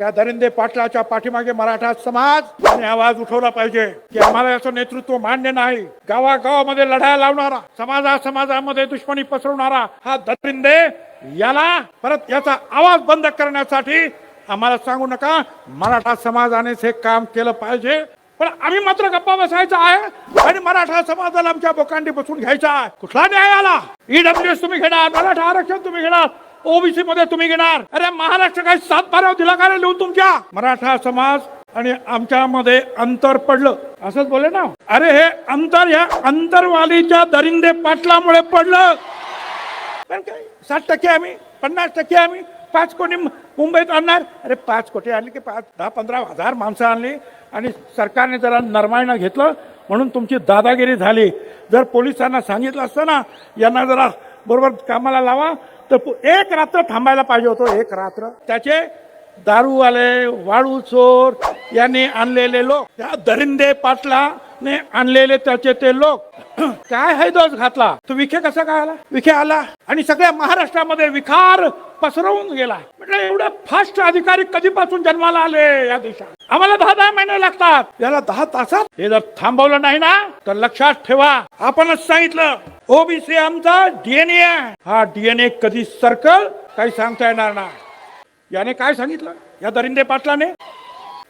त्या दरिंदे पाटलाच्या पाठीमागे मराठा समाज आणि आवाज उठवला पाहिजे की आम्हाला याचं नेतृत्व मान्य नाही. गावागावामध्ये लढाया लावणारा समाजा समाजामध्ये दुश्मनी पसरवणारा हा दरिंदे याला परत याचा आवाज बंद करण्यासाठी आम्हाला सांगू नका मराठा समाजानेच हे काम केलं पाहिजे. पण आम्ही मात्र गप्पा बसायचा आहे आणि मराठा समाजाला आमच्या बोकांडी बसून घ्यायचा आहे. कुठला न्याय आला? ईडब्ल्यू एस तुम्ही घेणार मराठा आरक्षण तुम्ही घेणार. ओबीसी मध्ये तुम्ही घेणार. अरे महाराष्ट्र काही सात बारा दिला का रे लिहून तुमच्या. मराठा समाज आणि आमच्यामध्ये अंतर पडलं. असंच बोले ना. अरे हे अंतर या अंतरवालीच्या दरिंदे पाटलामुळे पडलं. पण काय? साठ टक्के आम्ही पन्नास टक्के आम्ही पाच कोटी मुंबईत आणणार? अरे पाच कोटी आणली की पाच दहा पंधरा हजार माणसं आणली. आणि सरकारने जरा नरमाईनं घेतलं. म्हणून तुमची दादागिरी झाली. जर पोलिसांना सांगितलं असतं ना यांना जरा बरोबर कामाला लावा. तर एक रात्र थांबायला पाहिजे होतं एक रात्र. त्याचे दारूवाले वाळू चोर यांनी आणलेले लोक त्या दरिंदे पाटलाने आणलेले त्याचे ते लोक. काय हैदोस घातला? तो विखे कसा काय आला? विखे आला. आणि सगळ्या महाराष्ट्रामध्ये विखार पसरवून गेला. म्हटलं एवढे फास्ट अधिकारी कधीपासून जन्माला आले या देशात? आम्हाला दहा दहा महिने लागतात. याला दहा तासात? हे जर थांबवलं नाही ना तर लक्षात ठेवा. आपणच सांगितलं ओबीसी आमचा डीएनए हा डीएनए कधी सर्कल काही सांगता येणार नाही. याने काय सांगितलं? या दरिंदे पाटलाने?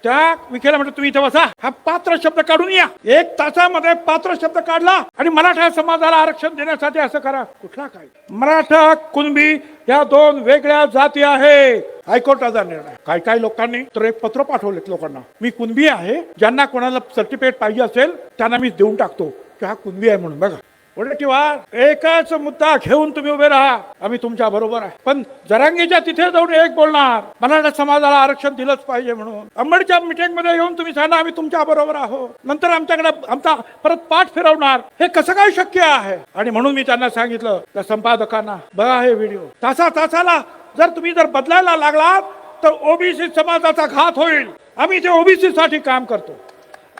त्या विखेला म्हटलं तुम्ही इथे बसा. हा पात्र शब्द काढून या. एक तासामध्ये पात्र शब्द काढला आणि मराठा समाजाला आरक्षण देण्यासाठी असं करा. कुठला काय? मराठा कुणबी या दोन वेगळ्या जाती आहे हायकोर्टाचा निर्णय. काही काही लोकांनी तर एक पत्र पाठवलेत लोकांना. मी कुणबी आहे. ज्यांना कोणाला सर्टिफिकेट पाहिजे असेल त्यांना मी देऊन टाकतो. की हा कुणबी आहे म्हणून. बघा. उलटीवार एकाच मुद्दा घेऊन तुम्ही उभे राहा. आम्ही तुमच्या बरोबर आहे. पण जरांगीच्या तिथे जाऊन एक बोलणार. मराठा समाजाला आरक्षण दिलंच पाहिजे म्हणून. अंबडच्या मिटिंगमध्ये येऊन तुम्ही सांगा आम्ही तुमच्या बरोबर आहोत. नंतर आमच्याकडे आमचा परत पाठ फिरवणार. हे कसं काय शक्य आहे? आणि म्हणून मी त्यांना सांगितलं त्या संपादकांना बघा हे व्हिडिओ तासा तासाला जर तुम्ही जर बदलायला लागलात तर ओबीसी समाजाचा घात होईल. आम्ही ते ओबीसी साठी काम करतो.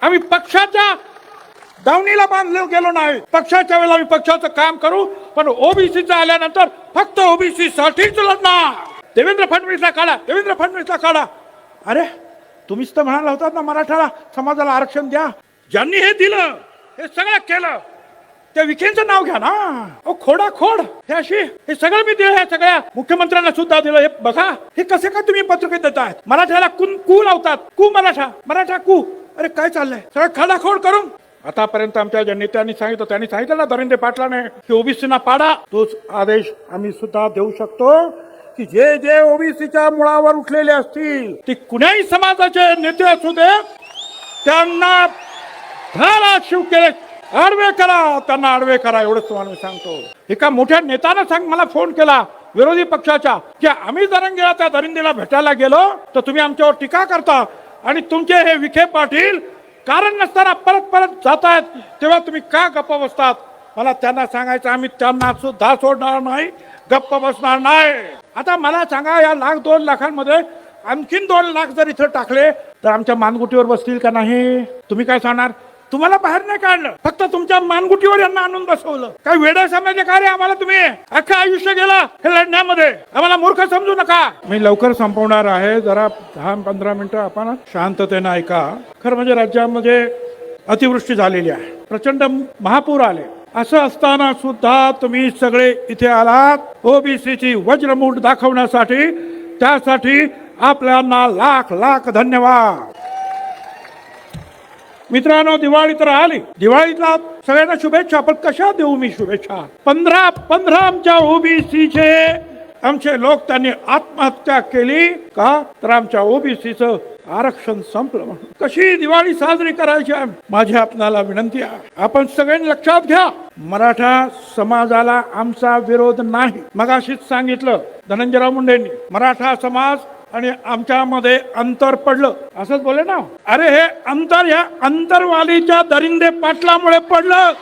आम्ही पक्षाच्या दावणीला बांधलो गेलो नाही. पक्षाच्या वेळेला आम्ही पक्षाचं काम करू पण ओबीसीचं आल्यानंतर फक्त ओबीसी साठीच लढणार. देवेंद्र फडणवीसला काढा देवेंद्र फडणवीसला काढा. अरे तुम्हीच तर म्हणाला होतात ना मराठाला समाजाला आरक्षण द्या. ज्यांनी हे दिलं हे सगळं केलं त्या विखेंचं नाव घ्या ना. अहो खोडा खोड. हे अशी हे सगळं मी दिलं या सगळ्या मुख्यमंत्र्यांना सुद्धा दिलं. हे बघा हे कसे काय तुम्ही पत्रके देतायत मराठ्याला कुन कू लावतात. कू मराठा. मराठा कू. अरे काय चाललंय? सगळं खडाखोड करून आतापर्यंत आमच्या ज्या नेत्यांनी सांगितलं त्यांनी सांगितलं ना धरंदे पाटलाने की ओबीसीना पाडा. तोच आदेश आम्ही सुद्धा देऊ शकतो की जे जे ओबीसीच्या मुळावर उठलेले असतील ते कुण्याही समाजाचे नेते असू दे त्यांना झाला शिव केले आडवे करा त्यांना आडवे करा एवढंच तुम्हाला मी सांगतो. एका मोठ्या नेत्यानं सांग मला फोन केला विरोधी पक्षाच्या की आम्ही जरंगीला त्या दरिंदीला भेटायला गेलो तर तुम्ही आमच्यावर टीका करता आणि तुमचे हे विखे पाटील कारण नसताना परत परत जात आहेत तेव्हा तुम्ही का गप्प बसतात? मला त्यांना सांगायचं आम्ही त्यांना सुद्धा सोडणार नाही गप्प बसणार नाही. आता मला सांगा या लाख दोन लाखांमध्ये आणखीन दोन लाख जर इथं टाकले तर आमच्या मानगुटीवर बसतील का नाही? तुम्ही काय सांगणार? तुम्हाला बाहेर नाही काढलं. फक्त तुमच्या मानगुटीवर यांना आणून बसवलं. काय वेडा समजले का रे आम्हाला तुम्ही? अख्खं आयुष्य गेला हे लढण्यामध्ये. आम्हाला मूर्ख समजू नका. मी लवकर संपवणार आहे. जरा दहा पंधरा मिनिटं आपण शांततेनं ऐका. खरं म्हणजे राज्यामध्ये अतिवृष्टी झालेली आहे. प्रचंड महापूर आले. असं असताना सुद्धा तुम्ही सगळे इथे आलात. ओबीसीची वज्रमूठ दाखवण्यासाठी. त्यासाठी आपल्याला लाख लाख धन्यवाद. मित्रांनो दिवाळी तर आली. दिवाळीतला सगळ्यांना शुभेच्छा. पण कशा देऊ मी शुभेच्छा? पंधरा पंधरा आमच्या ओबीसीचे आमचे लोक त्यांनी आत्महत्या केली का? तर आमच्या ओबीसीचं आरक्षण संपलं म्हणून. कशी दिवाळी साजरी करायची आहे? माझी आपणाला विनंती आहे. आपण सगळ्यांनी लक्षात घ्या. मराठा समाजाला आमचा विरोध नाही. मगाशीच सांगितलं धनंजयराव मुंडेंनी मराठा समाज आणि आमच्यामध्ये अंतर पडलं. असंच बोले ना. अरे हे अंतर या अंतरवालीच्या दरिंदे पाटलामुळे पडलं.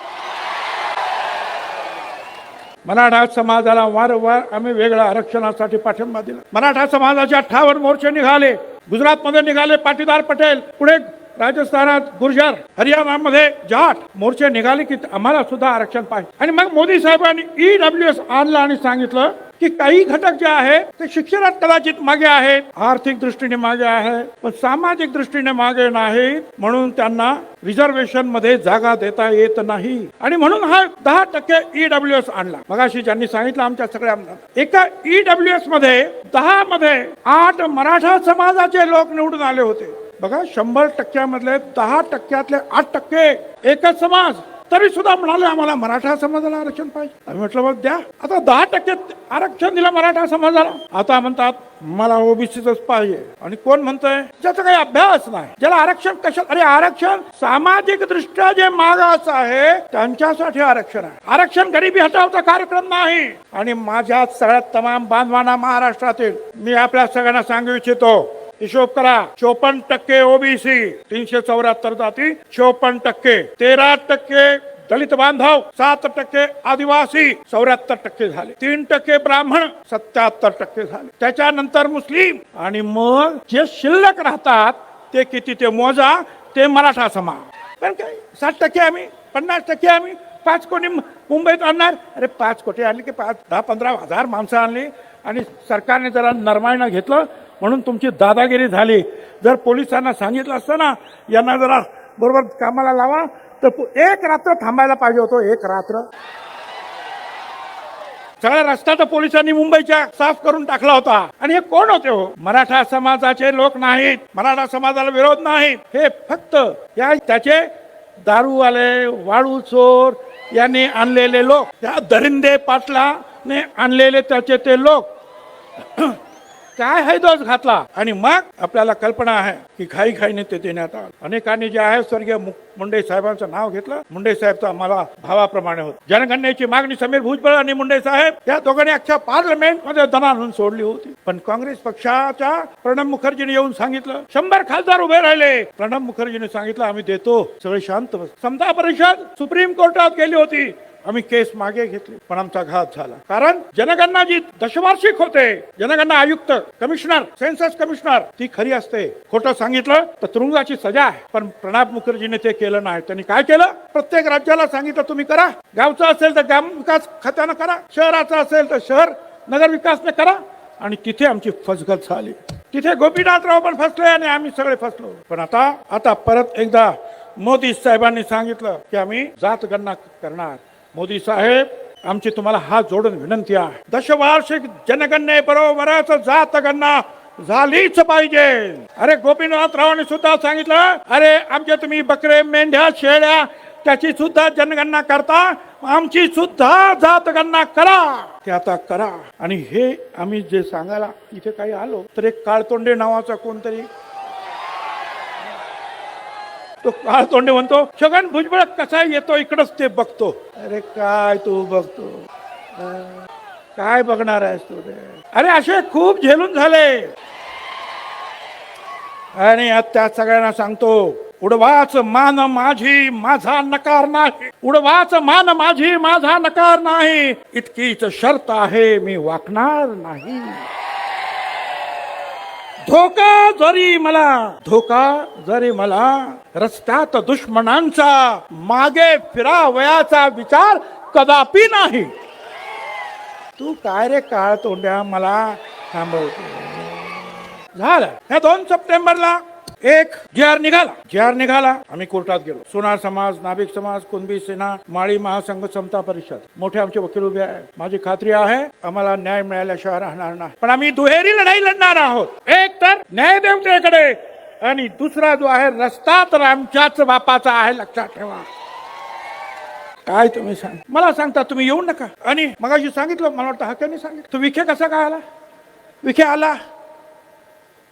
मराठा समाजाला वारंवार आम्ही वेगळ्या आरक्षणासाठी पाठिंबा दिला. मराठा समाजाचे अठ्ठावन्न मोर्चे निघाले. गुजरातमध्ये निघाले पाटीदार पटेल. पुढे राजस्थानात गुर्जर. हरियाणामध्ये जाट. मोर्चे निघाले की आम्हाला सुद्धा आरक्षण पाहिजे. आणि मग मोदी साहेबांनी ईडब्ल्यू एस आणलं आणि सांगितलं की काही घटक जे आहे ते शिक्षणात कदाचित मागे आहेत आर्थिक दृष्टीने मागे आहे पण सामाजिक दृष्टीने मागे नाही म्हणून त्यांना रिझर्वेशनमध्ये जागा देता येत नाही. आणि म्हणून हा दहा टक्के ईडब्ल्यू एस आणला. मगाशी ज्यांनी सांगितलं आमच्या सगळ्या एका ईडब्ल्यू एसमध्ये दहा मध्ये आठ मराठा समाजाचे लोक निवडून आले होते. बघा शंभर टक्क्यामधले दहा टक्क्यातले आठ टक्के एकच समाज. तरी सुद्धा म्हणाले आम्हाला मराठा समाजाला आरक्षण पाहिजे. आम्ही म्हटलं मग द्या. आता दहा टक्के आरक्षण दिलं मराठा समाजाला. आता म्हणतात मला ओबीसीच पाहिजे. आणि कोण म्हणतंय? ज्याचा काही अभ्यास नाही. ज्याला आरक्षण कशात अरे आरक्षण सामाजिक दृष्ट्या जे मागास आहे त्यांच्यासाठी आरक्षण आहे. आरक्षण गरिबी हटावचा कार्यक्रम नाही. आणि माझ्या सगळ्यात तमाम बांधवांना महाराष्ट्रातील मी आपल्या सगळ्यांना सांगू इच्छितो हिशोब करा. चोपन्न टक्के ओबीसी तीनशे चौऱ्याहत्तर जाती चोपन्न टक्के. तेरा टक्के दलित बांधव सात टक्के आदिवासी चौऱ्याहत्तर टक्के झाले. तीन टक्के ब्राह्मण सत्याहत्तर टक्के झाले. त्याच्यानंतर मुस्लिम आणि मग जे शिल्लक राहतात ते किती ते मोजा ते मराठा समाज. पण काय साठ टक्के आम्ही पन्नास टक्के आम्ही पाच कोटी मुंबईत आणणार? अरे पाच कोटी आणली की पाच दहा पंधरा हजार माणसं आणली आणि सरकारने जरा नरमायनं घेतलं म्हणून तुमची दादागिरी झाली. जर पोलिसांना सांगितलं असतं ना यांना जरा बरोबर कामाला लावा तर एक रात्र थांबायला पाहिजे होतो एक रात्र. सगळा रस्ता तर पोलिसांनी मुंबईच्या साफ करून टाकला होता. आणि हे कोण होते हो? मराठा समाजाचे लोक नाहीत. मराठा समाजाला विरोध नाहीत. हे फक्त या त्याचे दारूवाले वाळू चोर यांनी आणलेले लोक. त्या दरिंदे पाटलाने आणलेले त्याचे ते लोक. काय हैदोस घातला? आणि मग आपल्याला कल्पना आहे की घाई घाईने ते देण्यात आलं. अनेकांनी जे आहे स्वर्गीय मुंडे साहेबांचं नाव घेतलं. मुंडे साहेब मला आम्हाला भावाप्रमाणे होत. जनगणनेची मागणी समीर भुजबळ आणि मुंडे साहेब या दोघांनी अख्ख्या पार्लमेंटमध्ये दणानून सोडली होती. पण काँग्रेस पक्षाच्या प्रणब मुखर्जीने येऊन सांगितलं शंभर खासदार उभे राहिले. प्रणब मुखर्जीने सांगितलं आम्ही देतो. सगळे शांत समता परिषद सुप्रीम कोर्टात गेली होती. आम्ही केस मागे घेतली पण आमचा घात झाला. कारण जनगणना जी दशवार्षिक होते जनगणना आयुक्त कमिशनर सेन्सस कमिशनर ती खरी असते. खोटं सांगितलं तर तुरुंगाची सजा आहे. पण प्रणब मुखर्जीने ते केलं नाही. त्यांनी काय केलं? प्रत्येक राज्याला सांगितलं तुम्ही करा. गावचं असेल तर ग्राम विकास खात्यानं करा. शहराचं असेल तर शहर नगर विकासने करा. आणि तिथे आमची फसगत झाली. तिथे गोपीनाथराव पण फसले आणि आम्ही सगळे फसलो. पण आता आता परत एकदा मोदी साहेबांनी सांगितलं की आम्ही जात गणना करणार. मोदी साहेब आमची तुम्हाला हात जोडून विनंती आहे. दशवार्षिक जनगणने बरोबरच जात गणना झालीच पाहिजे. अरे गोपीनाथरावांनी सुद्धा सांगितलं अरे आमचे तुम्ही बकरे मेंढ्या शेळ्या त्याची सुद्धा जनगणना करता आमची सुद्धा जात गणना करा. ते आता करा. आणि हे आम्ही जे सांगायला इथे काही आलो तर एक काळतोंडे नावाचा कोणतरी तो काळ तोंडे म्हणतो छगन भुजबळ कसा येतो इकडच ते बघतो. अरे काय तू बघतो? काय बघणार आहेस तू रे? अरे असे खूप झेलून झाले. आणि त्या सगळ्यांना सांगतो उडवाच मान माझी माझा नकार नाही. उडवाच मान माझी माझा नकार नाही. इतकीच शर्त आहे मी वाकणार नाही. धोका जरी मला धोका जरी मला रस्त्यात दुश्मनांचा मागे फिरावयाचा विचार कदापि नाही. तू काय रे काळ तोंड्या मला थांबवतो झालं. ह्या दोन सप्टेंबरला एक जे आर निघाला. जेआर निघाला आम्ही कोर्टात गेलो. सोनार समाज नाभिक समाज कुणबी सेना माळी महासंघ समता परिषद. मोठे आमचे वकील उभे आहे माझी खात्री आहे आम्हाला न्याय मिळाल्याशिवाय राहणार नाही. पण आम्ही दुहेरी लढाई लढणार आहोत. एक तर न्याय देवतेकडे आणि दुसरा जो आहे रस्ता तर आमच्याच बापाचा आहे लक्षात ठेवा. काय तुम्ही सांग? मला सांगता तुम्ही येऊ नका. आणि मगाशी सांगितलं मला वाटतं हक्याने सांगितलं. तू विखे कसा काय आला? विखे आला?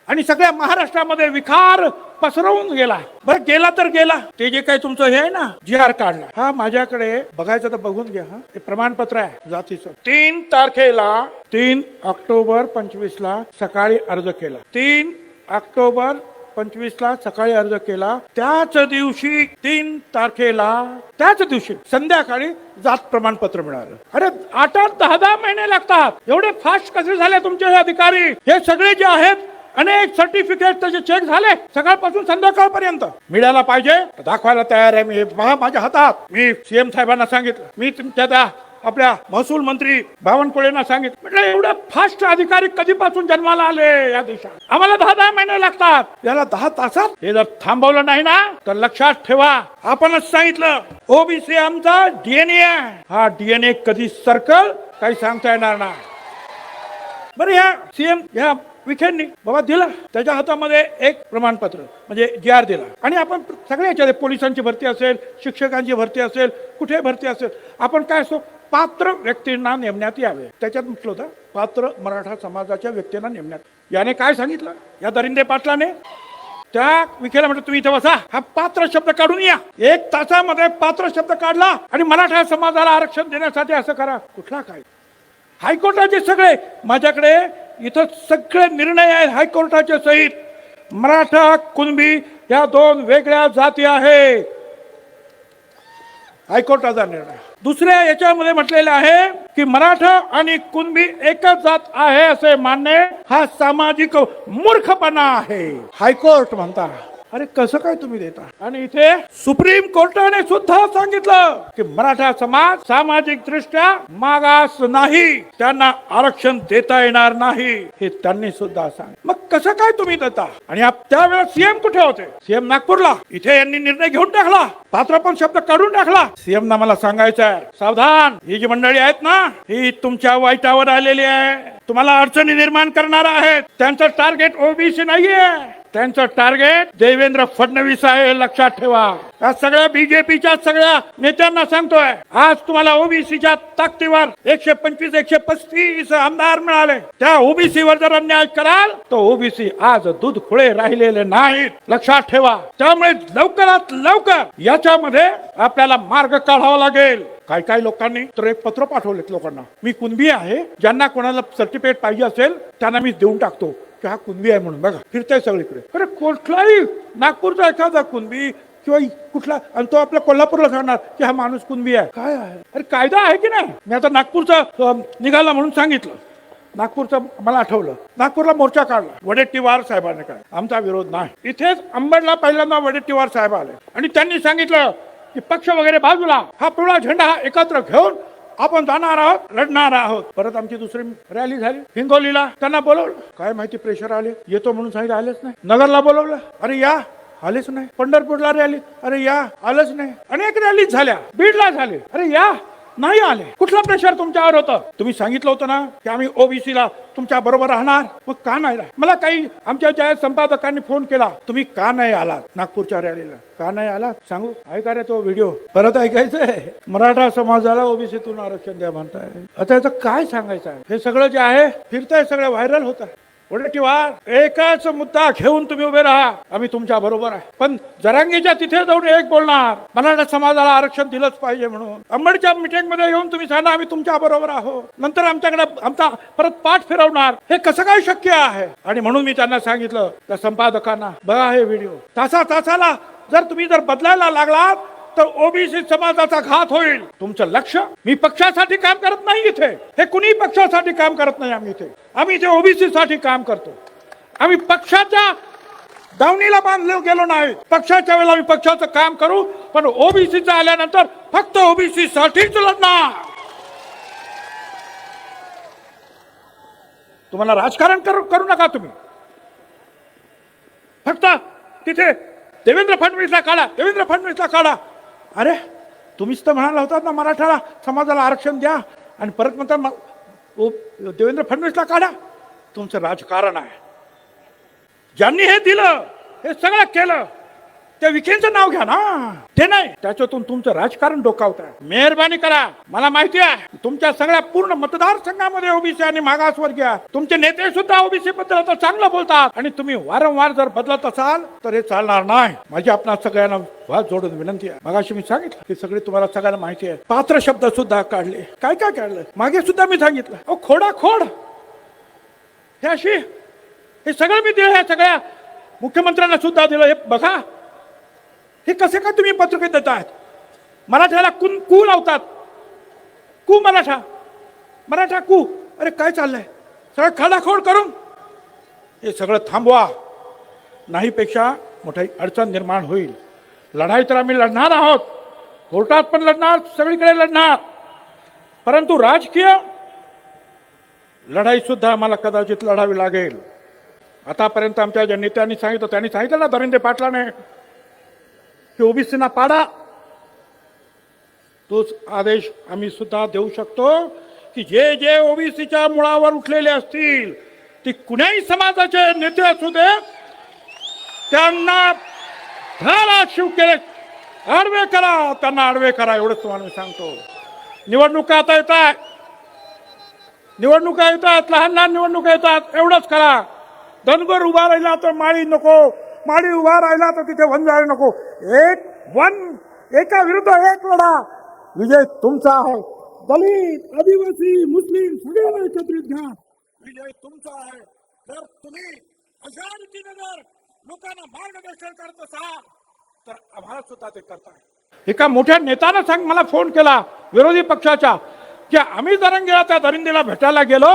आणि सगळ्या महाराष्ट्रामध्ये विखार पसरवून गेला. बरं गेला तर गेला. ते जे काही तुमचं हे आहे ना जी आर काढला हा माझ्याकडे बघायचं तर बघून घ्या हा. ते प्रमाणपत्र आहे. जातीचं. तीन तारखेला तीन ऑक्टोबर पंचवीस ला सकाळी अर्ज केला. तीन ऑक्टोबर पंचवीस ला सकाळी अर्ज केला. त्याच दिवशी तीन तारखेला त्याच दिवशी संध्याकाळी जात प्रमाणपत्र मिळालं. अरे आठ आठ दहा दहा महिने लागतात. एवढे फास्ट कसे झाले तुमचे अधिकारी? हे सगळे जे आहेत अनेक सर्टिफिकेट त्याचे चेक झाले सकाळपासून संध्याकाळपर्यंत. मिळायला पाहिजे. दाखवायला तयार आहे मी. पहा माझ्या हातात. मी सीएम साहेबांना सांगितलं. मी तुमच्या त्या आपल्या महसूल मंत्री बावनकुळेंना सांगितलं. म्हटलं एवढं फास्ट अधिकारी कधीपासून जन्माला आले या देशात? आम्हाला दहा दहा महिने लागतात. याला दहा तासात? हे जर थांबवलं नाही ना तर लक्षात ठेवा. आपणच सांगितलं ओबीसी आमचा डीएनए हा डीएनए कधी सर्कल काही सांगता येणार नाही. बरं या सीएम ह्या विखेंनी बाबा दिला. त्याच्या हातामध्ये एक प्रमाणपत्र म्हणजे जी आर दिला. आणि आपण सगळ्या याच्यात पोलिसांची भरती असेल शिक्षकांची भरती असेल कुठे भरती असेल आपण काय असतो पात्र व्यक्तींना नेमण्यात यावे. त्याच्यात म्हटलं होतं पात्र मराठा समाजाच्या व्यक्तींना नेमण्यात. याने काय सांगितलं? या दरिंदे पाटलाने. त्या विखेला म्हटलं तुम्ही इथे बसा. हा पात्र शब्द काढून या. एक तासामध्ये पात्र शब्द काढला आणि मराठा समाजाला आरक्षण देण्यासाठी असं करा. कुठला काय? हायकोर्टाचे सगळे माझ्याकडे इथं सगळे निर्णय आहेत हायकोर्टाच्या सहित. मराठा कुणबी या दोन वेगळ्या जाती आहे हायकोर्टाचा निर्णय. दुसऱ्या याच्यामध्ये म्हटलेलं आहे की मराठा आणि कुणबी एकच जात आहे असे मानणे हा सामाजिक मूर्खपणा आहे. हायकोर्ट म्हणता अरे कसं काय तुम्ही देता? आणि इथे सुप्रीम कोर्टाने सुद्धा सांगितलं की मराठा समाज सामाजिक दृष्ट्या मागास नाही त्यांना आरक्षण देता येणार नाही हे त्यांनी सुद्धा सांग मग कसं काय तुम्ही देता? आणि त्यावेळेस सीएम कुठे होते? सीएम नागपूरला. इथे यांनी निर्णय घेऊन टाकला. पात्र पण शब्द काढून टाकला. सीएम ना मला सांगायचं आहे. सावधान ही जी मंडळी आहेत ना ही तुमच्या वाईटावर आलेली आहे. तुम्हाला अडचणी निर्माण करणार आहेत. त्यांचं टार्गेट ओबीसी नाहीये. त्यांचं टार्गेट देवेंद्र फडणवीस आहे लक्षात ठेवा. या सगळ्या बीजेपीच्या सगळ्या नेत्यांना सांगतोय आज तुम्हाला ओबीसीच्या ताकदीवर एकशे पंचवीस एकशे पस्तीस आमदार मिळाले. त्या ओबीसी वर जर अन्याय कराल तर ओबीसी आज दूध खुळे राहिलेले नाहीत. लक्षात ठेवा. त्यामुळे लवकरात लवकर याच्यामध्ये आपल्याला मार्ग काढावा लागेल. काही काही लोकांनी तर एक पत्र पाठवलेत लोकांना. मी कुणबी आहे ज्यांना कोणाला सर्टिफिकेट पाहिजे असेल त्यांना मी देऊन टाकतो. की हा कुणबी आहे म्हणून. बघा फिरताय सगळीकडे. अरे कुठलाही नागपूरचा एखादा कुणबी किंवा कुठला आणि तो आपल्या कोल्हापूरला सांगणार की हा माणूस कुणबी आहे. काय आहे? अरे कायदा आहे की नाही? मी आता नागपूरचा निघाला म्हणून सांगितलं. नागपूरचं मला आठवलं. नागपूरला मोर्चा काढला. वडेट्टीवार साहेबांनी काय आमचा विरोध नाही. इथेच अंबडला पहिल्यांदा वडेट्टीवार साहेब आले. आणि त्यांनी सांगितलं की पक्ष वगैरे बाजूला हा पिवळा झेंडा हा एकत्र घेऊन आपण जाणार आहोत लढणार आहोत. परत आमची दुसरी रॅली झाली. हिंगोलीला त्यांना बोलवलं. काय माहिती प्रेशर आले. येतो म्हणून सांगितलं आलेच नाही. नगरला बोलवलं. अरे या आलेच नाही. पंढरपूरला रॅली अरे या आलंच नाही. अनेक रॅली झाल्या. बीडला झाले. अरे या नाही आले. कुठला प्रेशर तुमच्यावर होतं? तुम्ही सांगितलं होतं ना की आम्ही ओबीसी ला तुमच्या बरोबर राहणार. मग का नाही मला काही आमच्या ज्या संपादकांनी फोन केला तुम्ही का नाही आलात नागपूरच्या रॅलीला? का नाही आला सांगू? ऐका रे तो व्हिडिओ परत ऐकायचंय. मराठा समाजाला ओबीसीतून आरक्षण द्या म्हणताय. आता याचं काय सांगायचं आहे? हे सगळं जे आहे फिरतंय सगळं व्हायरल होत आहे वडेट्टीवार एकाच मुद्दा घेऊन तुम्ही उभे राहा. आम्ही तुमच्या बरोबर आहे. पण जरांगीच्या तिथे जाऊन एक बोलणार. मराठा समाजाला आरक्षण दिलंच पाहिजे म्हणून. अंबडच्या मिटिंगमध्ये येऊन तुम्ही सांगा आम्ही तुमच्या बरोबर आहोत. नंतर आमच्याकडे आमचा परत पाठ फिरवणार. हे कसं काय शक्य आहे? आणि म्हणून मी त्यांना सांगितलं त्या संपादकांना बघा हे व्हिडिओ तासा तासाला जर तुम्ही जर बदलायला लागलात तर ओबीसी समाजाचा घात होईल. तुमचं लक्ष मी पक्षासाठी काम करत नाही इथे. हे कुणी पक्षासाठी काम करत नाही आम्ही इथे? आम्ही इथे ओबीसी साठी काम करतो. आम्ही पक्षाच्या दावणीला बांधले गेलो नाही. पक्षाच्या वेळेला आम्ही पक्षाचं काम करू पण ओबीसीचं आल्यानंतर फक्त ओबीसी साठीच लढणार. तुम्हाला राजकारण करू करू नका तुम्ही. फक्त तिथे देवेंद्र फडणवीसला काढा देवेंद्र फडणवीसला काढा. अरे तुम्हीच तर म्हणाला होतात ना मराठाला समाजाला आरक्षण द्या आणि परत म्हणता देवेंद्र फडणवीसला काढा. तुमचं राजकारण आहे. ज्यांनी हे दिलं हे सगळं केलं. त्या विखेंचं नाव घ्या ना. ते नाही त्याच्यातून तुमचं राजकारण डोकावत. आहे मेहरबानी करा. मला माहिती आहे तुमच्या सगळ्या पूर्ण मतदारसंघामध्ये ओबीसी आणि मागासवर्गीय तुमचे नेते सुद्धा ओबीसी बद्दल आता चांगलं बोलतात. आणि तुम्ही वारंवार जर बदलत असाल तर हे चालणार नाही. माझी आपणा सगळ्यांना वाद जोडून विनंती आहे. मगाशी मी सांगितलं की सगळी तुम्हाला सगळ्यांना माहिती आहे. पात्र शब्द सुद्धा काढले. काय काय काढलं? मागे सुद्धा मी सांगितलं. अहो खोडा खोड हे अशी हे सगळं मी दिलं सगळ्या मुख्यमंत्र्यांना सुद्धा दिलं. हे बघा हे कसे काय तुम्ही पत्रभेद देत आहात? मराठ्याला कुन कू लावतात? कू मराठा. मराठा कू. अरे काय चाललंय? सगळं खडाखोड करून. हे सगळं थांबवा. नाहीपेक्षा मोठी अडचण निर्माण होईल. लढाई तर आम्ही लढणार आहोत. कोर्टात पण लढणार सगळीकडे लढणार. परंतु राजकीय लढाई सुद्धा आम्हाला कदाचित लढावी लागेल. आतापर्यंत आमच्या ज्या नेत्यांनी सांगितलं त्यांनी सांगितलं ना धरिंदे पाटलाने. की ओबीसीना पाडा. तोच आदेश आम्ही सुद्धा देऊ शकतो की जे जे ओबीसीच्या मुळावर उठलेले असतील ते कुण्याही समाजाचे नेते असू दे त्यांना धारा शिव केले आडवे करा त्यांना आडवे करा एवढंच तुम्हाला मी सांगतो. निवडणुका आता येत आहे निवडणुका येतात लहान लहान निवडणुका येतात एवढंच करा. धनगर उभा राहिला तर माळी नको माळी उभा राहिला तर तिथे वंजाळी नको. एक वन एका विरुद्ध एक लढा. विजय तुमचा आहे. दलित आदिवासी मुस्लिम सगळ्यांना एकत्रित घ्या. विजय तुमचा आहे. जर तुम्ही अशा रीतीने जर लोकांना मार्गदर्शन करत असाल तर आम्हाला सुद्धा ते करताय. एका मोठ्या नेत्यानं सांग मला फोन केला विरोधी पक्षाच्या की आम्ही दरंगेला त्या दरिंदीला भेटायला गेलो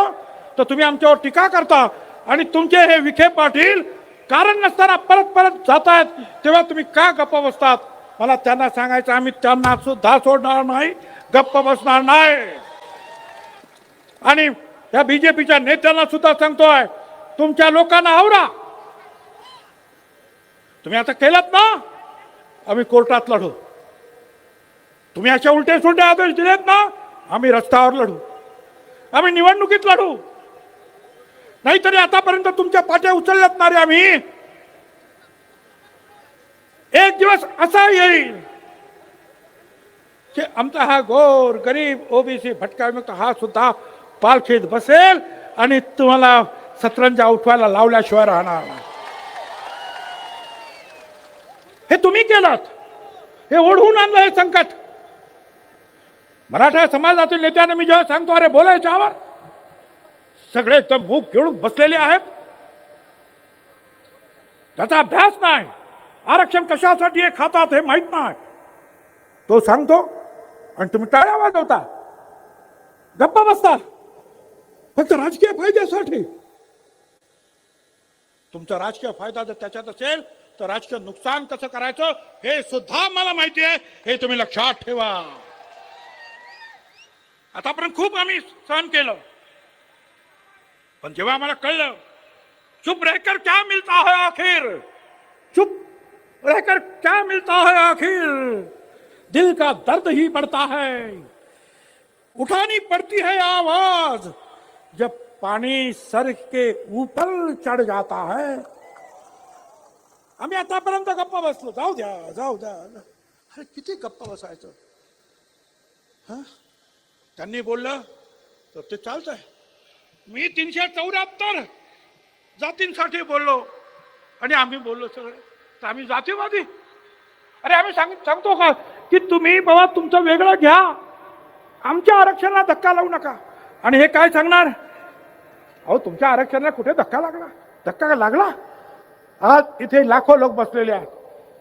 तर तुम्ही आमच्यावर टीका करता. आणि तुमचे हे विखे पाटील कारण नसताना परत परत जातायत तेव्हा तुम्ही का गप्प बसतात? मला त्यांना सांगायचं आम्ही त्यांना सुद्धा सोडणार नाही गप्प बसणार नाही. आणि या बीजेपीच्या नेत्यांना सुद्धा सांगतोय तुमच्या लोकांना आवरा. तुम्ही आता केलात ना? आम्ही कोर्टात लढू. तुम्ही अशा उलटे सुलटे आदेश दिलेत ना? आम्ही रस्त्यावर लढू. आम्ही निवडणुकीत लढू. नाहीतरी आतापर्यंत तुमच्या पाट्या उचलल्यात ना रे आम्ही. एक दिवस असा येईल की आमचा हा गोर गरीब ओबीसी भटका हा सुद्धा पालखीत बसेल आणि तुम्हाला सतरंजा उठवायला लावल्याशिवाय राहणार नाही. हे तुम्ही केलात. हे ओढवून आणलं हे संकट. मराठा समाजातील नेत्याने मी जेव्हा सांगतो अरे बोलायच्यावर सगळे तर मूग खेळून बसलेले आहेत. त्याचा अभ्यास नाही. आरक्षण कशासाठी हे खातात हे माहीत नाही. तो सांगतो आणि तुम्ही टाळ्या वाजवता. गप्प बसता. फक्त राजकीय फायद्यासाठी. तुमचा राजकीय फायदा जर त्याच्यात असेल तर राजकीय नुकसान कसं करायचं हे सुद्धा मला माहिती आहे. हे तुम्ही लक्षात ठेवा. आतापर्यंत खूप आम्ही सहन केलं. पण जेव्हा आम्हाला कळलं, चुप रहकर क्या मिलता है आखिर? चुप रहकर क्या मिलता है आखिर? दिल का दर्द ही बढ़ता है। उठानी पड़ती है आवाज़, जब पानी सर के ऊपर चढ़ जाता है। आम्ही आतापर्यंत गप्पा बसलो जाऊ द्या जाऊ द्या अरे किती गप्पा बसायचं हा? त्यांनी बोललं तर ते चालतंय मी तीनशे चौऱ्याहत्तर जातींसाठी बोललो. आणि आम्ही बोललो सगळे. तर आम्ही जातीवादी. अरे आम्ही सांग सांगतो का? की तुम्ही बाबा तुमचं वेगळं घ्या. आमच्या आरक्षणाला धक्का लावू नका. आणि हे काय सांगणार? अहो तुमच्या आरक्षणाला कुठे धक्का लागला? धक्का लागला? आज इथे लाखो लोक बसलेले आहेत.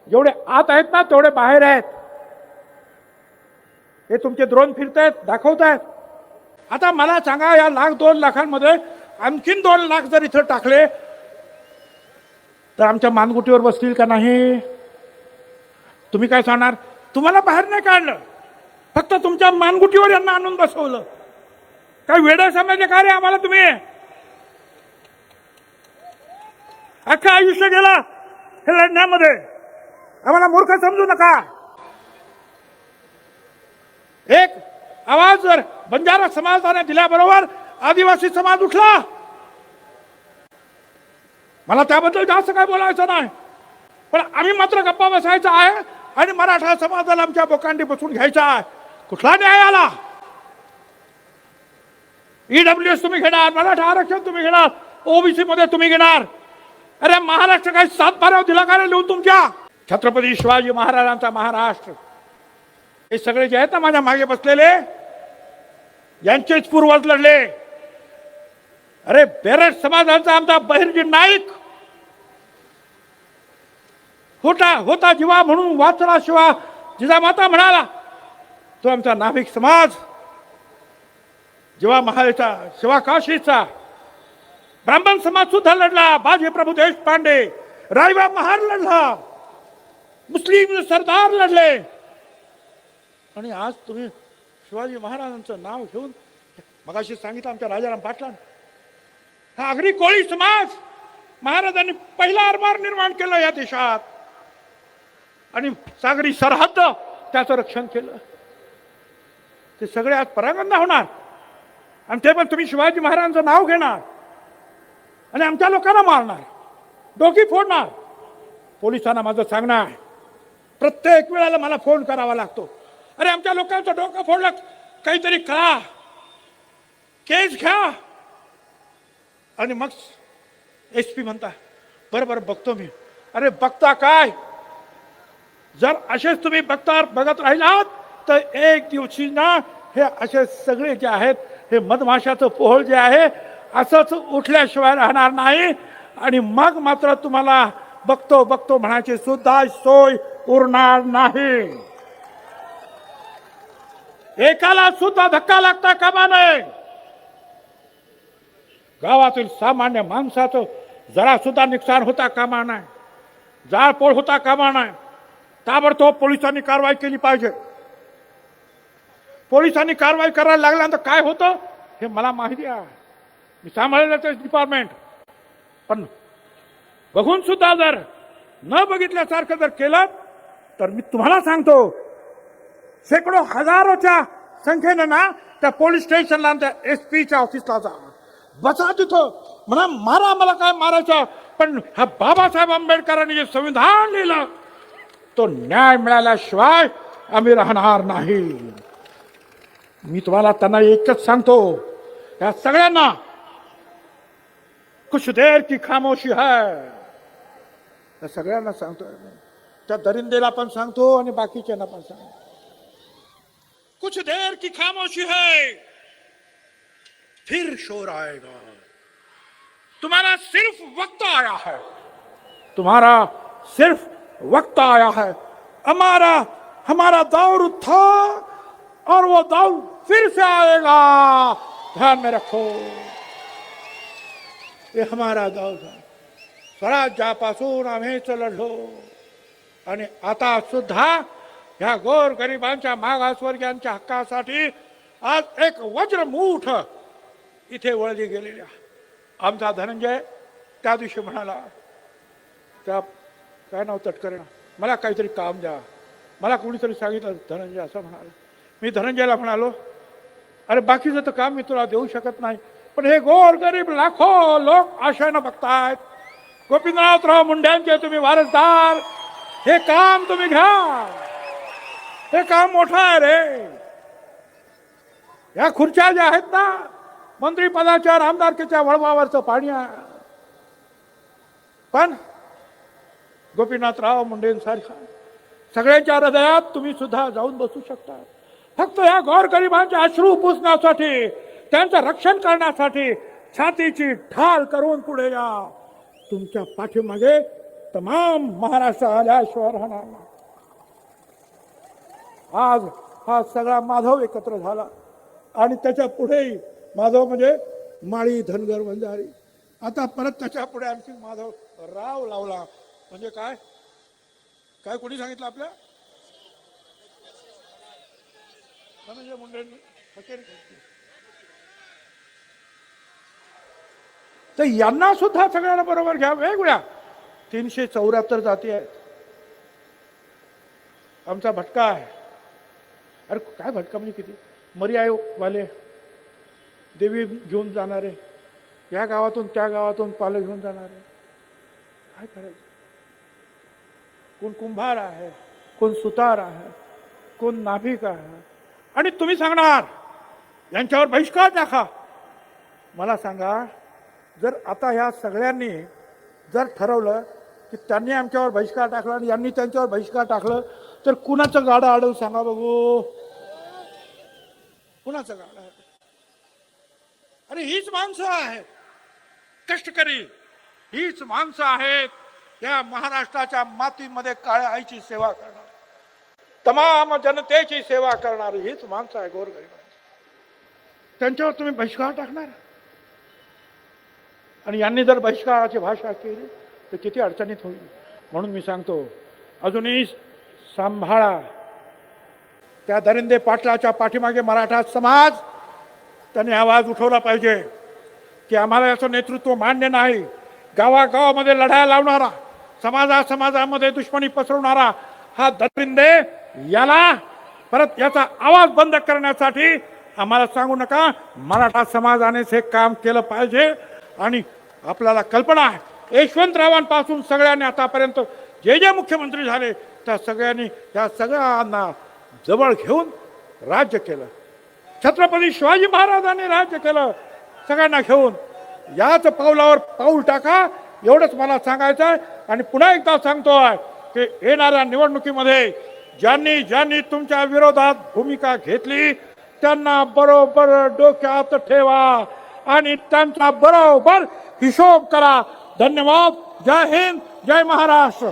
जेवढे आत आहेत ना तेवढे बाहेर आहेत. हे तुमचे द्रोण फिरतायत दाखवतायत. आता मला सांगा या लाख दोन लाखांमध्ये आणखीन दोन लाख जर इथं टाकले तर आमच्या मानगुटीवर बसतील का नाही? तुम्ही काय सांगणार? तुम्हाला बाहेर नाही काढलं. फक्त तुमच्या मानगुटीवर यांना आणून बसवलं. काय वेळ समजले का रे आम्हाला तुम्ही? अख्खं आयुष्य गेला हे लढण्यामध्ये. आम्हाला मूर्ख समजू नका. एक आवाज जर बंजारा समाजाने दिल्याबरोबर आदिवासी समाज उठला. मला त्याबद्दल जास्त काय बोलायचं नाही. पण आम्ही मात्र गप्पा बसायचा आहे आणि मराठा समाजाला आमच्या बोकांडी बसून घ्यायचा आहे. कुठला न्याय आला? ईडब्ल्यू एस तुम्ही घेणार मराठा आरक्षण तुम्ही घेणार ओबीसी मध्ये तुम्ही घेणार. अरे महाराष्ट्र काही सात बाराव दिला काय लिहून तुमच्या? छत्रपती शिवाजी महाराजांचा महाराष्ट्र. हे सगळे जे आहेत ना माझ्या मागे बसलेले यांचेच पूर्वज लढले. अरे बेरड समाजाचा आमचा बहिर्जी नाईक. होता होता जीवा म्हणून वाचला शिवा. जिजामाता म्हणाला तो आमचा नाभिक समाज. जीवा महालेचा शिवा काशीचा. ब्राह्मण समाज सुद्धा लढला. बाजी प्रभू देशपांडे रायबा महार लढला. मुस्लिम सरदार लढले. आणि आज तुम्ही शिवाजी महाराजांचं नाव घेऊन मगाशी सांगितलं आमच्या राजाराम पाटलान. हा आगरी कोळी समाज महाराजांनी पहिला आरमार निर्माण केलं या देशात. आणि सागरी सरहद्द त्याचं रक्षण केलं. ते सगळे आज परागंदा होणार. आणि ते पण तुम्ही शिवाजी महाराजांचं नाव घेणार. आणि आमच्या लोकांना मारणार. डोकी फोडणार. पोलिसांना माझं सांगणार प्रत्येक वेळेला मला फोन करावा लागतो. अरे आमच्या लोकांचं डोकं फोडलं. काहीतरी करा केस घ्या आणि मग एस पी म्हणता बरं बरं बघतो मी. अरे बघता काय? जर असेच तुम्ही बघता बघत राहिलात तर एक दिवशी ना हे असे सगळे जे आहेत हे मधमाशाचं पोहळ जे आहे असंच उठल्याशिवाय राहणार नाही. आणि मग मात्र तुम्हाला बघतो बघतो म्हणायची सुद्धा सोय उरणार नाही. एकाला सुद्धा धक्का लागता कामा नये. गावातील सामान्य माणसाचं जरा सुद्धा नुकसान होता कामा नाही जाळपोळ होता कामा नाही ताबडतोब पोलिसांनी कारवाई केली पाहिजे. पोलिसांनी कारवाई करायला लागल्यानंतर काय होतं हे मला माहिती आहे. मी सांभाळलेलं ते डिपार्टमेंट पण बघून सुद्धा जर न बघितल्यासारखं जर केलं तर मी तुम्हाला सांगतो शेकडो हजारोच्या संख्येनं ना त्या पोलीस स्टेशनला आणि त्या एस पीच्या ऑफिसला जा बसा तिथं म्हणा मारा मला काय मारायचं पण हा बाबासाहेब आंबेडकरांनी जे संविधान लिहिलं तो न्याय मिळाल्याशिवाय आम्ही राहणार नाही. मी तुम्हाला त्यांना एकच सांगतो या सगळ्यांना कुछ देर की खामोशी है या सगळ्यांना सांगतो. त्या दरिंदेला पण सांगतो आणि बाकीच्यांना पण सांगतो. कुछ देर की खामोशी है। फिर शोर आएगा। तुम्हारा सिर्फ़ वक्त आया है। तुम्हारा सिर्फ़ वक्त आया है। हमारा हमारा दौर था और वो दौर फिर से आएगा। ध्यान में रखो। ये हमारा दौर है स्वराज्यापासून आम्हीच लढलो आणि आता सुद्धा ह्या गोर गरिबांच्या मागासवर्गीयांच्या हक्कासाठी आज एक वज्रमूठ इथे वळली गेलेल्या आमचा धनंजय त्या दिवशी म्हणाला त्या काय नाव तटकरणं मला काहीतरी काम द्या. मला कोणीतरी सांगितलं धनंजय असं म्हणाला. मी धनंजयला म्हणालो अरे बाकीचं तर काम मी तुला देऊ शकत नाही पण हे गोर गरीब लाखो लोक आशयानं बघतायत. गोपीनाथराव मुंड्यांचे तुम्ही वारसदार. हे काम तुम्ही घ्या हे काम मोठं आहे रे. या खुर्च्या ज्या आहेत ना मंत्रीपदाच्या आमदारकीच्या वळवावरचं पाणी आहे. पण गोपीनाथराव मुंडेंसारख्या सगळ्यांच्या हृदयात तुम्ही सुद्धा जाऊन बसू शकता. फक्त या गोरगरिबांचे अश्रू पुसण्यासाठी त्यांचं रक्षण करण्यासाठी छातीची ढाल करून पुढे या. तुमच्या पाठीमागे तमाम महाराष्ट्र आल्याशिवाय राहणार आज हा सगळा माधव एकत्र झाला. आणि त्याच्या पुढेही माधव म्हणजे माळी धनगर वंजारी. आता परत त्याच्या पुढे आणखी माधव राव लावला. म्हणजे काय? काय कोणी सांगितलं आपल्या? धनंजय मुंडे तर यांना सुद्धा सगळ्यांना बरोबर घ्या वेगवेगळ्या तीनशे चौऱ्याहत्तर जाती आहेत. आमचा भटका आहे. अरे काय भटका म्हणजे किती? मरी वाले देवी घेऊन जाणारे या गावातून त्या गावातून पालं घेऊन जाणारे. काय करायचं? कोण कुंभार आहे कोण सुतार आहे कोण नाभिक आहे? आणि तुम्ही सांगणार यांच्यावर बहिष्कार टाका. मला सांगा जर आता ह्या सगळ्यांनी जर ठरवलं की त्यांनी आमच्यावर बहिष्कार टाकला आणि यांनी त्यांच्यावर बहिष्कार टाकलं तर कुणाचं गाडं अडवून सांगा बघू. कुणाचं गाणं आहे? अरे हीच माणसं आहेत. कष्टकरी हीच माणसं आहेत. या महाराष्ट्राच्या मातीमध्ये काळ्या आईची सेवा करणार. तमाम जनतेची सेवा करणारी हीच माणसं आहे गोरगरीब. त्यांच्यावर तुम्ही बहिष्कार टाकणार? आणि यांनी जर बहिष्काराची भाषा केली तर किती अडचणीत होईल. म्हणून मी सांगतो अजूनही सांभाळा. त्या दरिंदे पाटलाच्या पाठीमागे मराठा समाज त्यांनी आवाज उठवला पाहिजे की आम्हाला याचं नेतृत्व मान्य नाही. गावागावामध्ये लढाया लावणारा समाजा समाजामध्ये दुश्मनी पसरवणारा हा दरिंदे याला परत याचा आवाज बंद करण्यासाठी आम्हाला सांगू नका मराठा समाजानेच हे काम केलं पाहिजे. आणि आपल्याला कल्पना आहे यशवंतरावांपासून सगळ्यांनी आतापर्यंत जे जे मुख्यमंत्री झाले त्या सगळ्यांनी या सगळ्यांना जवळ घेऊन राज्य केलं. छत्रपती शिवाजी महाराजांनी राज्य केलं सगळ्यांना घेऊन. याच पावलावर पाऊल टाका एवढंच मला सांगायचं आहे. आणि पुन्हा एकदा सांगतोय की येणाऱ्या निवडणुकीमध्ये ज्यांनी ज्यांनी तुमच्या विरोधात भूमिका घेतली त्यांना बरोबर डोक्यात ठेवा आणि त्यांचा बरोबर हिशोब करा. धन्यवाद. जय हिंद जय महाराष्ट्र.